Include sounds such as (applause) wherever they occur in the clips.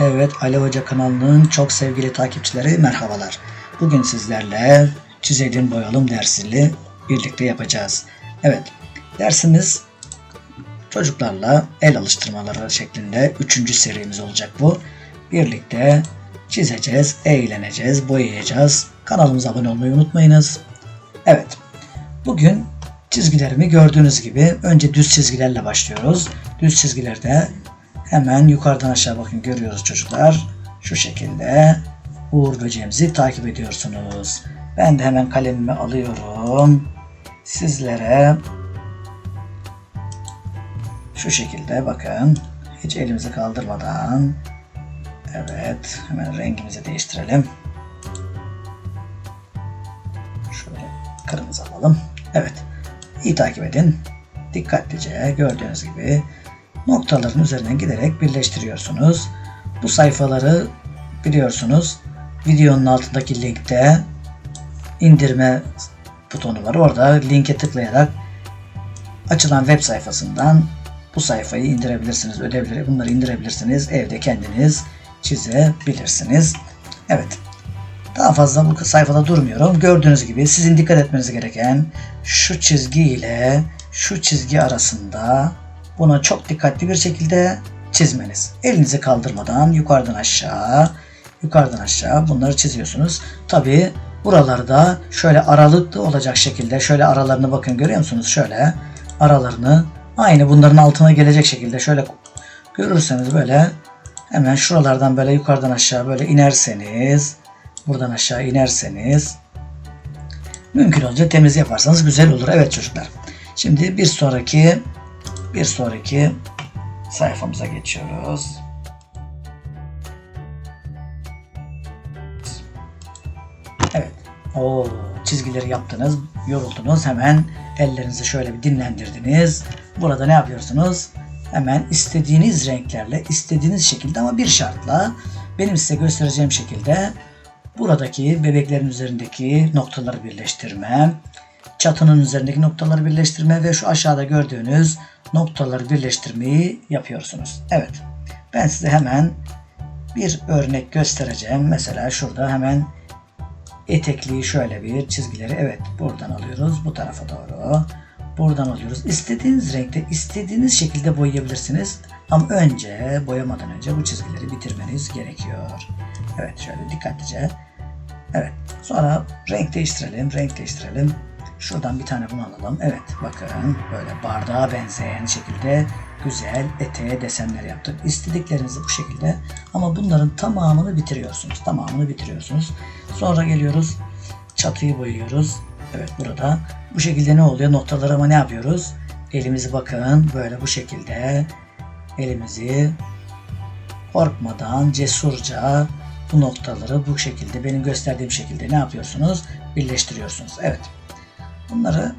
Evet Ali Hoca kanalının çok sevgili takipçileri merhabalar. Bugün sizlerle çizelim boyalım dersini birlikte yapacağız. Evet dersimiz çocuklarla el alıştırmaları şeklinde 3. serimiz olacak bu. Birlikte çizeceğiz, eğleneceğiz, boyayacağız. Kanalımıza abone olmayı unutmayınız. Evet bugün çizgilerimi gördüğünüz gibi önce düz çizgilerle başlıyoruz. Düz çizgilerde Hemen yukarıdan aşağı bakın görüyoruz çocuklar. Şu şekilde Uğur böceğimizi takip ediyorsunuz. Ben de hemen kalemimi alıyorum. Sizlere şu şekilde bakın. Hiç elimizi kaldırmadan Evet hemen rengimizi değiştirelim. Şöyle kırmızı alalım. Evet iyi takip edin. Dikkatlice gördüğünüz gibi noktaların üzerinden giderek birleştiriyorsunuz. Bu sayfaları biliyorsunuz videonun altındaki linkte indirme butonu var. Orada linke tıklayarak açılan web sayfasından bu sayfayı indirebilirsiniz. Ödevleri bunları indirebilirsiniz. Evde kendiniz çizebilirsiniz. Evet. Daha fazla bu sayfada durmuyorum. Gördüğünüz gibi sizin dikkat etmeniz gereken şu çizgi ile şu çizgi arasında Buna çok dikkatli bir şekilde çizmeniz. Elinizi kaldırmadan yukarıdan aşağı, yukarıdan aşağı bunları çiziyorsunuz. Tabi buralarda şöyle aralıklı olacak şekilde şöyle aralarını bakın görüyor musunuz? Şöyle aralarını aynı bunların altına gelecek şekilde şöyle görürseniz böyle hemen şuralardan böyle yukarıdan aşağı böyle inerseniz buradan aşağı inerseniz mümkün olunca temiz yaparsanız güzel olur. Evet çocuklar. Şimdi bir sonraki bir sonraki sayfamıza geçiyoruz. Evet. O çizgileri yaptınız, yoruldunuz. Hemen ellerinizi şöyle bir dinlendirdiniz. Burada ne yapıyorsunuz? Hemen istediğiniz renklerle, istediğiniz şekilde ama bir şartla benim size göstereceğim şekilde buradaki bebeklerin üzerindeki noktaları birleştirme, çatının üzerindeki noktaları birleştirme ve şu aşağıda gördüğünüz noktaları birleştirmeyi yapıyorsunuz. Evet. Ben size hemen bir örnek göstereceğim. Mesela şurada hemen etekliği şöyle bir çizgileri evet buradan alıyoruz bu tarafa doğru. Buradan alıyoruz. İstediğiniz renkte istediğiniz şekilde boyayabilirsiniz. Ama önce boyamadan önce bu çizgileri bitirmeniz gerekiyor. Evet şöyle dikkatlice. Evet. Sonra renk değiştirelim. Renk değiştirelim. Şuradan bir tane bunu alalım. Evet bakın böyle bardağa benzeyen şekilde güzel eteğe desenler yaptık. İstediklerinizi bu şekilde ama bunların tamamını bitiriyorsunuz. Tamamını bitiriyorsunuz. Sonra geliyoruz çatıyı boyuyoruz. Evet burada bu şekilde ne oluyor? Noktaları ama ne yapıyoruz? Elimizi bakın böyle bu şekilde elimizi korkmadan cesurca bu noktaları bu şekilde benim gösterdiğim şekilde ne yapıyorsunuz? Birleştiriyorsunuz. Evet. Bunları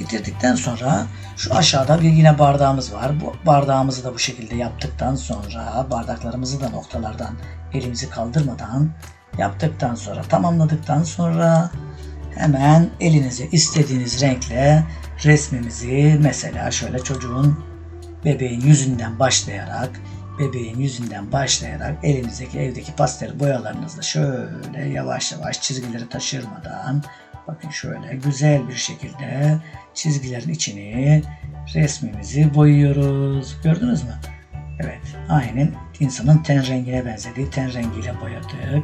bitirdikten sonra şu aşağıda bir yine bardağımız var. Bu bardağımızı da bu şekilde yaptıktan sonra bardaklarımızı da noktalardan elimizi kaldırmadan yaptıktan sonra tamamladıktan sonra hemen elinize istediğiniz renkle resmimizi mesela şöyle çocuğun bebeğin yüzünden başlayarak bebeğin yüzünden başlayarak elinizdeki evdeki pastel boyalarınızla şöyle yavaş yavaş çizgileri taşırmadan Bakın şöyle güzel bir şekilde çizgilerin içini resmimizi boyuyoruz. Gördünüz mü? Evet. Aynen insanın ten rengine benzediği ten rengiyle boyadık.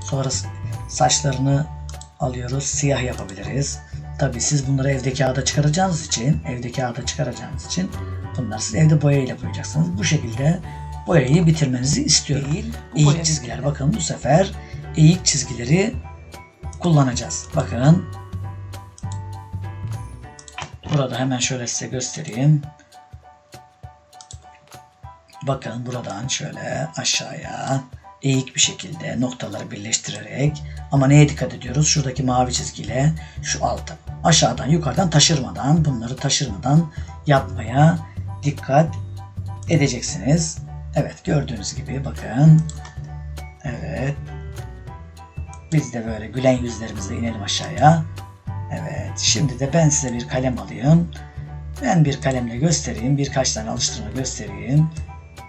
Sonra saçlarını alıyoruz. Siyah yapabiliriz. Tabi siz bunları evdeki kağıda çıkaracağınız için, evdeki kağıda çıkaracağınız için bunları siz evde boyayla boyayacaksınız. Bu şekilde boyayı bitirmenizi istiyorum. Değil, eğik çizgiler. Bakın bu sefer eğik çizgileri kullanacağız. Bakın. Burada hemen şöyle size göstereyim. Bakın buradan şöyle aşağıya eğik bir şekilde noktaları birleştirerek ama neye dikkat ediyoruz? Şuradaki mavi çizgiyle şu altı. Aşağıdan yukarıdan taşırmadan bunları taşırmadan yapmaya dikkat edeceksiniz. Evet gördüğünüz gibi bakın. Evet biz de böyle gülen yüzlerimizle inelim aşağıya. Evet, şimdi de ben size bir kalem alayım. Ben bir kalemle göstereyim, birkaç tane alıştırma göstereyim.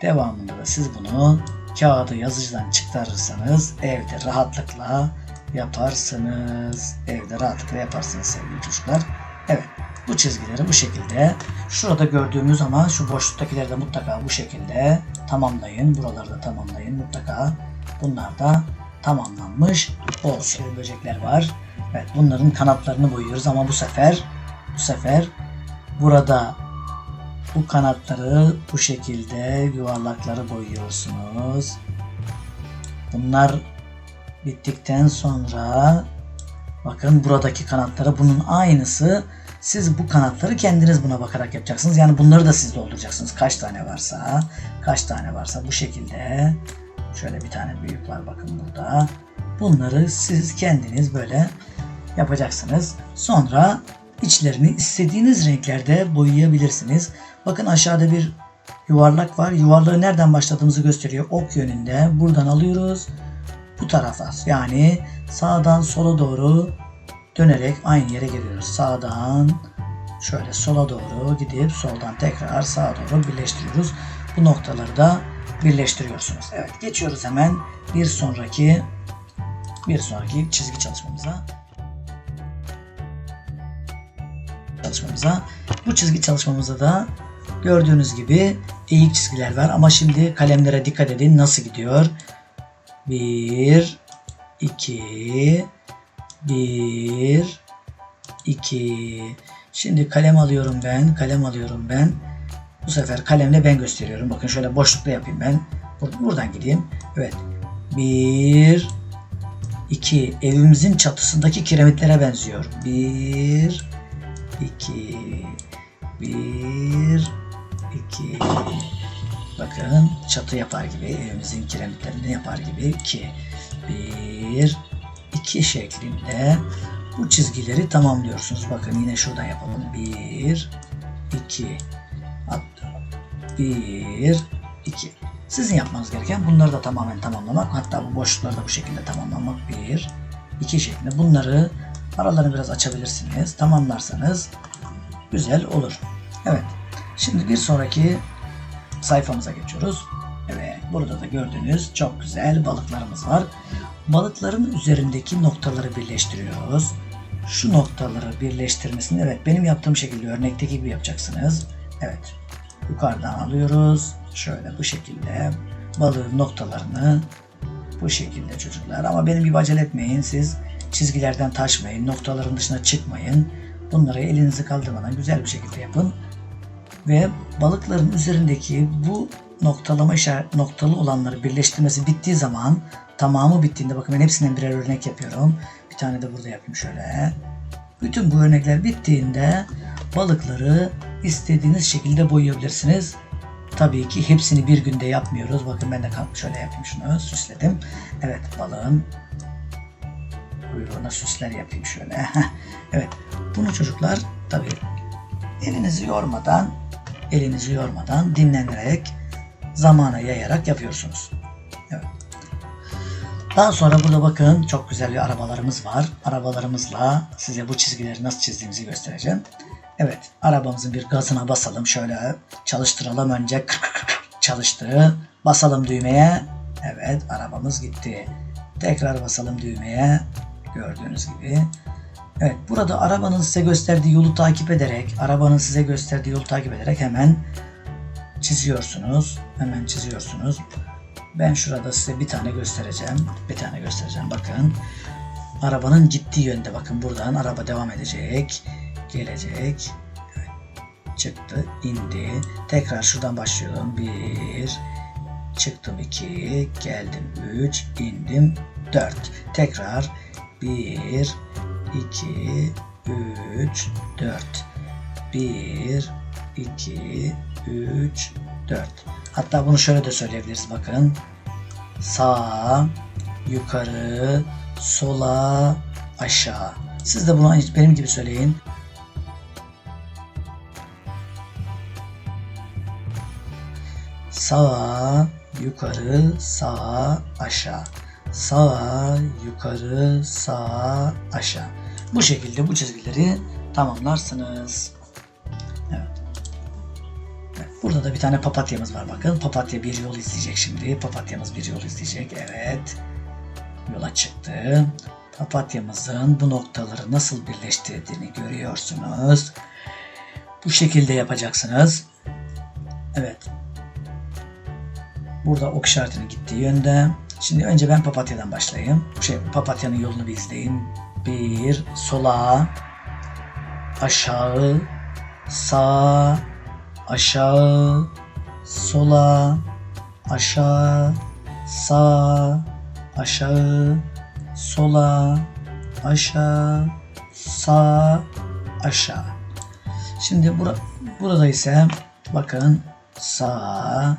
Devamında da siz bunu kağıdı yazıcıdan çıkarırsanız evde rahatlıkla yaparsınız. Evde rahatlıkla yaparsınız sevgili çocuklar. Evet bu çizgileri bu şekilde şurada gördüğümüz ama şu boşluktakileri de mutlaka bu şekilde tamamlayın. Buraları da tamamlayın mutlaka. Bunlar da tamamlanmış olsun. Böcekler var. Evet bunların kanatlarını boyuyoruz ama bu sefer bu sefer burada bu kanatları bu şekilde yuvarlakları boyuyorsunuz. Bunlar bittikten sonra bakın buradaki kanatları bunun aynısı. Siz bu kanatları kendiniz buna bakarak yapacaksınız. Yani bunları da siz dolduracaksınız. Kaç tane varsa, kaç tane varsa bu şekilde. Şöyle bir tane büyük var bakın burada. Bunları siz kendiniz böyle yapacaksınız. Sonra içlerini istediğiniz renklerde boyayabilirsiniz. Bakın aşağıda bir yuvarlak var. Yuvarlağı nereden başladığımızı gösteriyor. Ok yönünde. Buradan alıyoruz. Bu tarafa yani sağdan sola doğru dönerek aynı yere geliyoruz. Sağdan şöyle sola doğru gidip soldan tekrar sağa doğru birleştiriyoruz. Bu noktaları da birleştiriyorsunuz. Evet geçiyoruz hemen bir sonraki bir sonraki çizgi çalışmamıza. Çalışmamıza. Bu çizgi çalışmamızda da gördüğünüz gibi eğik çizgiler var ama şimdi kalemlere dikkat edin nasıl gidiyor. 1 2 1 2 Şimdi kalem alıyorum ben. Kalem alıyorum ben. Bu sefer kalemle ben gösteriyorum. Bakın şöyle boşlukla yapayım ben. Bur- Buradan gideyim. Evet. 1 2 Evimizin çatısındaki kiremitlere benziyor. 1 2 1 2 Bakın çatı yapar gibi evimizin kiremitlerini yapar gibi 2 1 2 şeklinde bu çizgileri tamamlıyorsunuz. Bakın yine şuradan yapalım. 1 2 1 2 Sizin yapmanız gereken bunları da tamamen tamamlamak. Hatta bu boşlukları da bu şekilde tamamlamak. 1 2 şeklinde. Bunları aralarını biraz açabilirsiniz. Tamamlarsanız güzel olur. Evet. Şimdi bir sonraki sayfamıza geçiyoruz. Evet, burada da gördüğünüz çok güzel balıklarımız var. Balıkların üzerindeki noktaları birleştiriyoruz. Şu noktaları birleştirmesini evet benim yaptığım şekilde örnekteki gibi yapacaksınız. Evet. Yukarıdan alıyoruz. Şöyle bu şekilde balığın noktalarını bu şekilde çocuklar. Ama benim gibi acele etmeyin. Siz çizgilerden taşmayın. Noktaların dışına çıkmayın. Bunları elinizi kaldırmadan güzel bir şekilde yapın ve balıkların üzerindeki bu noktalama işaret noktalı olanları birleştirmesi bittiği zaman tamamı bittiğinde bakın ben hepsinden birer örnek yapıyorum. Bir tane de burada yapayım şöyle. Bütün bu örnekler bittiğinde balıkları istediğiniz şekilde boyayabilirsiniz. Tabii ki hepsini bir günde yapmıyoruz. Bakın ben de kalk- şöyle yapayım şunu süsledim. Evet balığın kuyruğuna süsler yapayım şöyle. (laughs) evet bunu çocuklar tabii elinizi yormadan elinizi yormadan dinlenerek zamana yayarak yapıyorsunuz. Evet. Daha sonra burada bakın çok güzel bir arabalarımız var. Arabalarımızla size bu çizgileri nasıl çizdiğimizi göstereceğim. Evet arabamızın bir gazına basalım. Şöyle çalıştıralım önce. (laughs) Çalıştı. Basalım düğmeye. Evet arabamız gitti. Tekrar basalım düğmeye. Gördüğünüz gibi. Evet burada arabanın size gösterdiği yolu takip ederek, arabanın size gösterdiği yolu takip ederek hemen çiziyorsunuz. Hemen çiziyorsunuz. Ben şurada size bir tane göstereceğim. Bir tane göstereceğim. Bakın. Arabanın gittiği yönde bakın buradan araba devam edecek. Gelecek. Çıktı, indi. Tekrar şuradan başlıyorum. Bir, çıktım iki, geldim üç, indim dört. Tekrar bir, 2, 3, 4. 1, 2, 3, 4. Hatta bunu şöyle de söyleyebiliriz bakın. Sağ, yukarı, sola, aşağı. Siz de bunu benim gibi söyleyin. Sağa, yukarı, sağa, aşağı. Sağa, yukarı, sağa, aşağı. Bu şekilde bu çizgileri tamamlarsınız. Evet. Burada da bir tane papatyamız var bakın. Papatya bir yol izleyecek şimdi. Papatyamız bir yol izleyecek. Evet. Yola çıktı. Papatyamızın bu noktaları nasıl birleştirdiğini görüyorsunuz. Bu şekilde yapacaksınız. Evet. Burada ok işaretinin gittiği yönde. Şimdi önce ben papatyadan başlayayım. Şey, papatyanın yolunu bir izleyin. Bir, sola, aşağı, sağ, aşağı, sola, aşağı, sağ, aşağı, sola, aşağı, sağ, aşağı. Şimdi bura, burada ise bakın sağ,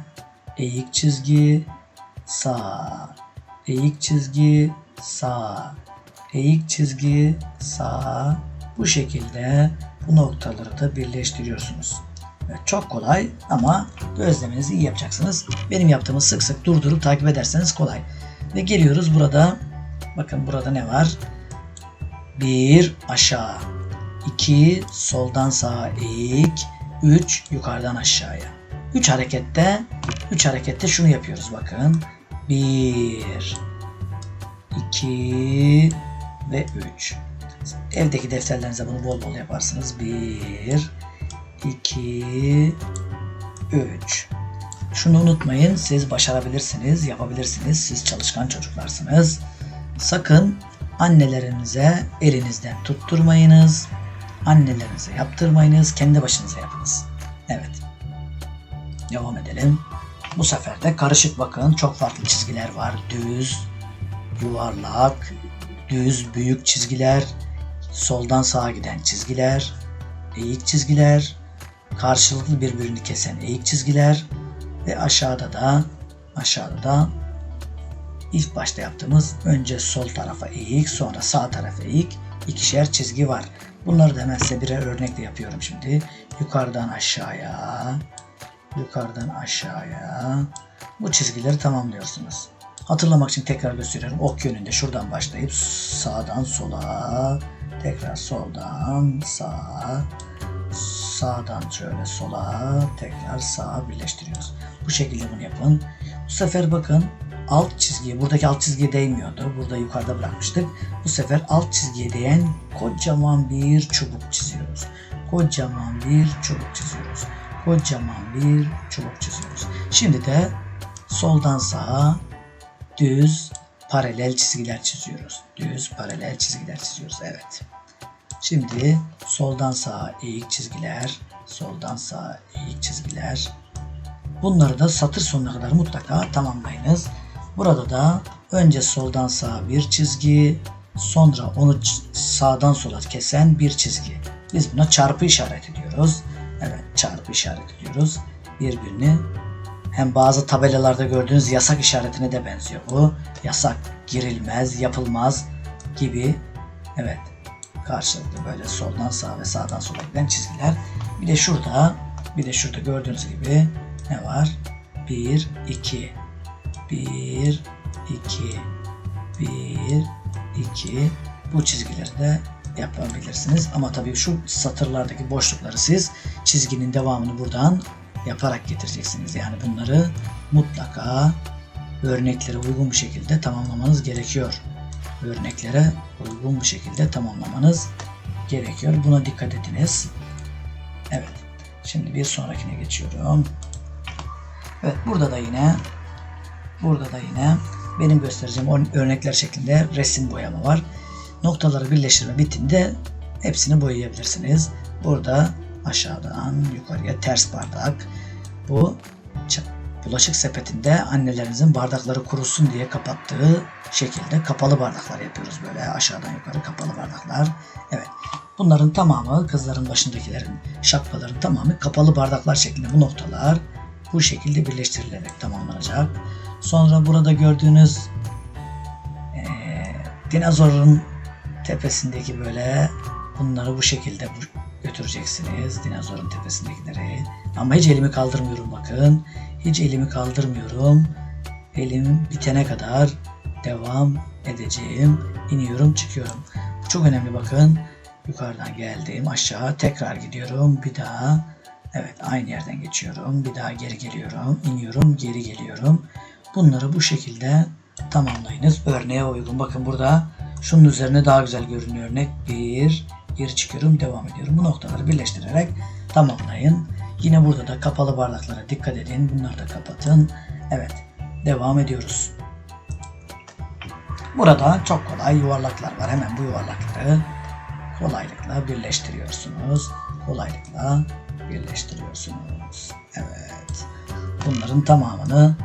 eğik çizgi, sağ, eğik çizgi, sağ, eğik çizgi, sağ. Bu şekilde bu noktaları da birleştiriyorsunuz. Evet, çok kolay ama gözlemenizi iyi yapacaksınız. Benim yaptığımı sık sık durdurup takip ederseniz kolay. Ve geliyoruz burada. Bakın burada ne var? 1 aşağı. 2 soldan sağa eğik. 3 yukarıdan aşağıya. 3 harekette 3 harekette şunu yapıyoruz bakın. 1 2 ve 3. Evdeki defterlerinize bunu bol bol yaparsınız. 1 2 3 Şunu unutmayın. Siz başarabilirsiniz, yapabilirsiniz. Siz çalışkan çocuklarsınız. Sakın annelerinize elinizden tutturmayınız. Annelerinize yaptırmayınız. Kendi başınıza yapınız. Evet. Devam edelim. Bu sefer de karışık bakın. Çok farklı çizgiler var. Düz, yuvarlak, düz büyük çizgiler, soldan sağa giden çizgiler, eğik çizgiler, karşılıklı birbirini kesen eğik çizgiler ve aşağıda da aşağıda da ilk başta yaptığımız önce sol tarafa eğik sonra sağ tarafa eğik ikişer çizgi var. Bunları da hemen size birer örnekle yapıyorum şimdi. Yukarıdan aşağıya, yukarıdan aşağıya bu çizgileri tamamlıyorsunuz. Hatırlamak için tekrar gösteriyorum. Ok yönünde şuradan başlayıp sağdan sola, tekrar soldan sağa, sağdan şöyle sola, tekrar sağa birleştiriyoruz. Bu şekilde bunu yapın. Bu sefer bakın alt çizgiye, buradaki alt çizgiye değmiyordu. Burada yukarıda bırakmıştık. Bu sefer alt çizgiye değen kocaman bir çubuk çiziyoruz. Kocaman bir çubuk çiziyoruz. Kocaman bir çubuk çiziyoruz. Şimdi de soldan sağa düz paralel çizgiler çiziyoruz. Düz paralel çizgiler çiziyoruz. Evet. Şimdi soldan sağa eğik çizgiler, soldan sağa eğik çizgiler. Bunları da satır sonuna kadar mutlaka tamamlayınız. Burada da önce soldan sağa bir çizgi, sonra onu sağdan sola kesen bir çizgi. Biz buna çarpı işaret ediyoruz. Evet, çarpı işaret ediyoruz. Birbirini hem bazı tabelalarda gördüğünüz yasak işaretine de benziyor bu. Yasak, girilmez, yapılmaz gibi. Evet, karşılıklı böyle soldan sağa ve sağdan sola giden çizgiler. Bir de şurada, bir de şurada gördüğünüz gibi ne var? 1, 2, 1, 2, 1, 2 bu çizgileri de yapabilirsiniz. Ama tabii şu satırlardaki boşlukları siz çizginin devamını buradan yaparak getireceksiniz. Yani bunları mutlaka örneklere uygun bir şekilde tamamlamanız gerekiyor. Örneklere uygun bir şekilde tamamlamanız gerekiyor. Buna dikkat ediniz. Evet. Şimdi bir sonrakine geçiyorum. Evet burada da yine burada da yine benim göstereceğim ör- örnekler şeklinde resim boyama var. Noktaları birleştirme bittiğinde hepsini boyayabilirsiniz. Burada aşağıdan yukarıya ters bardak. Bu bulaşık sepetinde annelerinizin bardakları kurusun diye kapattığı şekilde kapalı bardaklar yapıyoruz böyle aşağıdan yukarı kapalı bardaklar. Evet. Bunların tamamı kızların başındakilerin şapkaların tamamı kapalı bardaklar şeklinde bu noktalar bu şekilde birleştirilerek tamamlanacak. Sonra burada gördüğünüz eee dinozorun tepesindeki böyle bunları bu şekilde götüreceksiniz. Dinozorun tepesindekileri. Ama hiç elimi kaldırmıyorum bakın. Hiç elimi kaldırmıyorum. Elim bitene kadar devam edeceğim. İniyorum çıkıyorum. Bu çok önemli bakın. Yukarıdan geldim aşağı tekrar gidiyorum. Bir daha Evet aynı yerden geçiyorum. Bir daha geri geliyorum. iniyorum. Geri geliyorum. Bunları bu şekilde tamamlayınız. Örneğe uygun. Bakın burada şunun üzerine daha güzel görünüyor örnek. Bir, geri çıkıyorum. Devam ediyorum. Bu noktaları birleştirerek tamamlayın. Yine burada da kapalı bardaklara dikkat edin. Bunları da kapatın. Evet. Devam ediyoruz. Burada çok kolay yuvarlaklar var. Hemen bu yuvarlakları kolaylıkla birleştiriyorsunuz. Kolaylıkla birleştiriyorsunuz. Evet. Bunların tamamını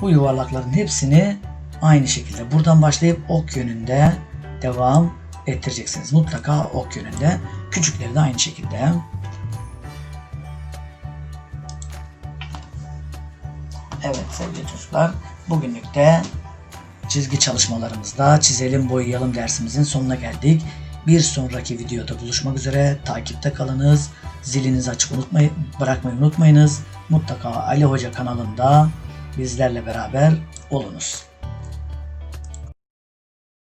bu yuvarlakların hepsini aynı şekilde buradan başlayıp ok yönünde devam ettireceksiniz. Mutlaka ok yönünde. Küçükleri de aynı şekilde. Evet sevgili çocuklar. Bugünlük de çizgi çalışmalarımızda çizelim boyayalım dersimizin sonuna geldik. Bir sonraki videoda buluşmak üzere. Takipte kalınız. Zilinizi açık unutmayın, bırakmayı unutmayınız. Mutlaka Ali Hoca kanalında bizlerle beraber olunuz.